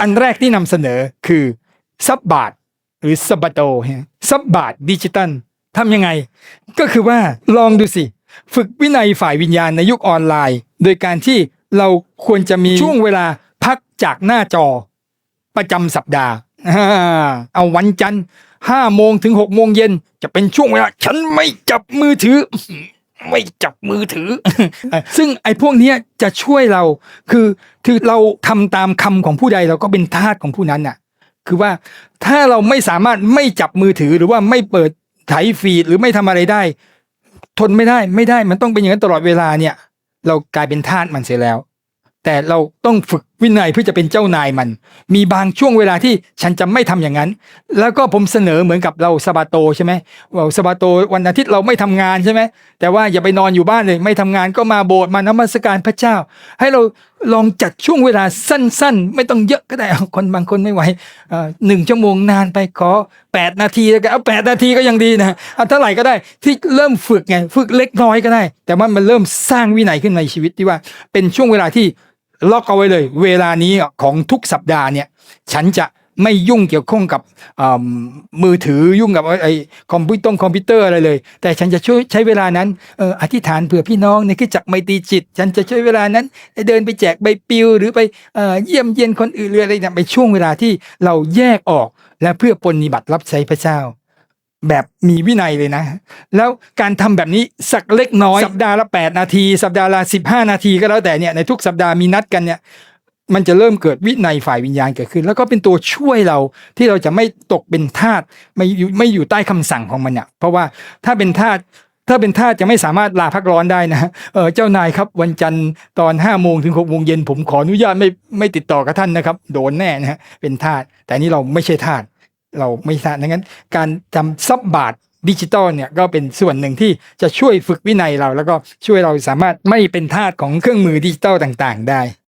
อันแรกที่นำเสนอคือซับบาทหรือซับบาโตฮะซับบาทดิจิตัลทำยังไง ก็คือว่าลองดูสิ ฝึกวินัยฝ่ายวิญญาณในยุคออนไลน์ โดยการที่เราควรจะมีช่วงเวลาพักจากหน้าจอ ประจำสัปดาห์ เอาวันจันทร์ห้าโมงถึงหกโมงเย็นจะเป็นช่วงเวลา ฉันไม่จับมือถือ ไม่จับมือถือ ซึ่งไอ้พวกเนี้ยจะช่วยเรา คือคือเราทำตามคำของผู้ใดเราก็เป็นทาสของผู้นั้นน่ะ คือว่าถ้าเราไม่สามารถไม่จับมือถือหรือว่าไม่เปิดไถฟีดหรือไม่ทำอะไรได้ ทนไม่ได้ไม่ได้มันต้องเป็นอย่างนั้นตลอดเวลาเนี่ย เรากลายเป็นทาสมันเสียแล้ว แต่เราต้องฝึกวินัยเพื่อจะเป็นเจ้านายมัน มีบางช่วงเวลาที่ฉันจะไม่ทำอย่างนั้น แล้วก็ผมเสนอเหมือนกับเราสบาโตใช่ไหมว่าสบาโตวันอาทิตย์เราไม่ทำงานใช่ไหมแต่ว่าอย่าไปนอนอยู่บ้านเลย ไม่ทำงานก็มาโบสถ์มานมัสการพระเจ้า ให้เรา ลองจัดช่วงเวลาสั้น ๆ ไม่ต้องเยอะก็ได้คนบางคนไม่ไหวหนึ่งชั่วโมงนานไปขอแปดนาทีแล้วกันเอาแปดนาทีก็ยังดีนะเอาเท่าไหร่ก็ได้ที่เริ่มฝึกไงฝึกเล็กน้อยก็ได้ แต่ว่ามันเริ่มสร้างวินัยขึ้นในชีวิตที่ว่า เป็นช่วงเวลาที่ล็อกเอาไว้เลย เวลานี้ของทุกสัปดาห์เนี่ย ฉันจะ ไม่ยุ่งเกี่ยวข้องกับมือถือยุ่งกับไอ้คอมพิวตอร์คอมพิวเตอร์อะไรเลย แต่ฉันจะช่วยใช้เวลานั้นเอออธิษฐานเผื่อพี่น้องในคือจักไมตรีจิต ฉันจะช่วยเวลานั้นเดินไปแจกใบปลิวหรือไปเอเยี่ยมเยียนคนอื่นหรืออะไรเนี่ยไปช่วงเวลาที่เราแยกออก และเพื่อปฏิบัติรับใช้พระเจ้า แบบมีวินัยเลยนะ แล้วการทำแบบนี้สักเล็กน้อยสัปดาห์ละ8นาที สัปดาห์ละ15 นาทีก็แล้วแต่เนี่ยในทุกสัปดาห์มีนัดกันเนี่ย มันจะเริ่มเกิดวินัยฝ่ายวิญญาณเกิดขึ้น แล้วก็เป็นตัวช่วยเราที่เราจะไม่ตกเป็นทาสไม่อยู่ไม่อยู่ใต้คำสั่งของมันเนี่ยเพราะว่าถ้าเป็นทาสถ้าเป็นทาสจะไม่สามารถลาพักร้อนได้นะเออเจ้านายครับวันจันทร์ตอน5้าโมงถึงหกโมงเย็นผมขออนุญาตไม่ไม่ติดต่อกับท่านนะครับ โดนแน่นะฮะเป็นทาสแต่นี่เราไม่ใช่ทาสเราไม่ทาสดังนั้น การทำซับบาทดิจิตอลเนี่ยก็เป็นส่วนหนึ่งที่จะช่วยฝึกวินัยเรา แล้วก็ช่วยเราสามารถไม่เป็นทาสของเครื่องมือดิจิตอลต่าง ๆ ได้